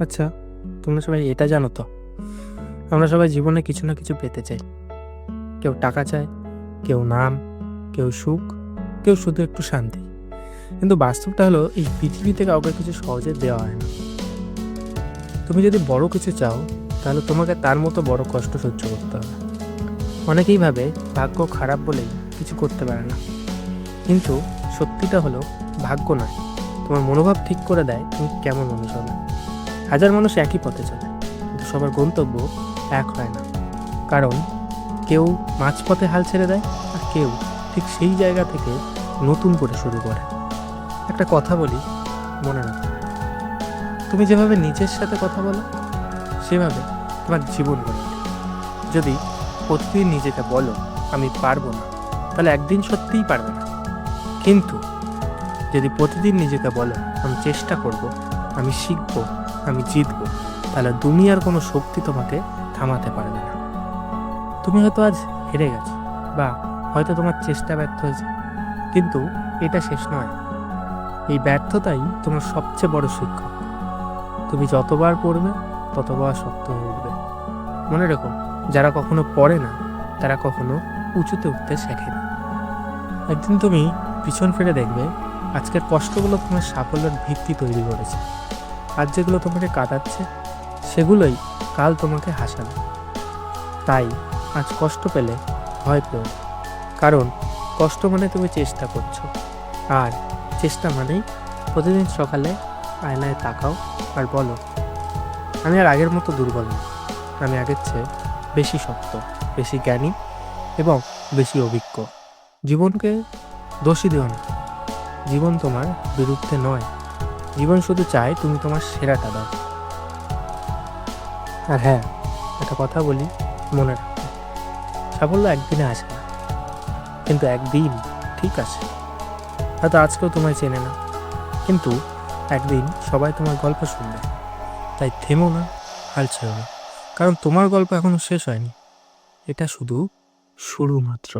আচ্ছা তোমরা সবাই এটা জানো তো? আমরা সবাই জীবনে কিছু না কিছু পেতে চাই। কেউ টাকা চায়, কেউ নাম, কেউ সুখ, কেউ শুধু একটু শান্তি। কিন্তু বাস্তবটা হলো, এই পৃথিবীতে কাউকে কিছু সহজে দেওয়া হয় না। তুমি যদি বড় কিছু চাও, তাহলে তোমাকে তার মতো বড় কষ্ট সহ্য করতে হবে। অনেকেই ভাবে, ভাগ্য খারাপ বলেই কিছু করতে পারে না। কিন্তু সত্যিটা হলো, ভাগ্য নয়। তোমার মনোভাব ঠিক করে দেয়, তুমি কেমন মানুষ হবে? হাজার মানুষ একই পথে চলে, কিন্তু সবার গন্তব্য এক হয় না। কারণ কেউ মাঝপথে হাল ছেড়ে দেয় আর কেউ ঠিক সেই জায়গা থেকে নতুন করে শুরু করে। একটা কথা বলি, মনে রাখো। তুমি যেভাবে নিজের সাথে কথা বলো, সেভাবে তোমার জীবন গড়ে যদি প্রতিদিন নিজেকে বলো, আমি পারব না, তাহলে একদিন সত্যিই পারবে না। কিন্তু যদি প্রতিদিন নিজেকে বলো, আমি চেষ্টা করব আমি শিখব, আমি জিতবো, তাহলে দুনিয়ার কোনো শক্তি তোমাকে থামাতে পারবে না। তুমি হয়তো আজ হেরে গেছো, বা হয়তো তোমার চেষ্টা ব্যর্থ হয়েছে, কিন্তু এটা শেষ নয়। এই ব্যর্থতাই তোমার সবচেয়ে বড় শিক্ষক। তুমি যতবার পড়বে, ততবার শক্ত হয়ে উঠবে। মনে রেখো, যারা কখনো পড়ে না, তারা কখনো উঁচুতে উঠতে শেখে না। একদিন তুমি পিছন ফিরে দেখবে, আজকের কষ্টগুলো তোমার সাফল্যের ভিত্তি তৈরি করেছে। আর যেগুলো তোমাকে কাটাচ্ছে সেগুলোই কাল তোমাকে হাসাবে। তাই আজ কষ্ট পেলে ভয় পেও কারণ কষ্ট মানে তুমি চেষ্টা করছ। আর চেষ্টা মানেই প্রতিদিন সকালে আয়নায় তাকাও আর বলো, আমি আর আগের মতো দুর্বল না। আমি আগের চেয়ে বেশি শক্ত, বেশি জ্ঞানী এবং বেশি অভিজ্ঞ। জীবনকে দোষী দিও না। জীবন তোমার বিরুদ্ধে নয়। জীবন শুধু চায় তুমি তোমার সেরাটা দাও। আর হ্যাঁ একটা কথা বলি, মনে রাখো। সাফল্য একদিনে আসে না, কিন্তু একদিন ঠিক আছে। হয়তো আজকেও তোমায় চেনে না, কিন্তু একদিন সবাই তোমার গল্প শুনবে। তাই থেমো না, হাল ছেড়ো না। কারণ তোমার গল্প এখনও শেষ হয়নি। এটা শুধু শুরু মাত্র।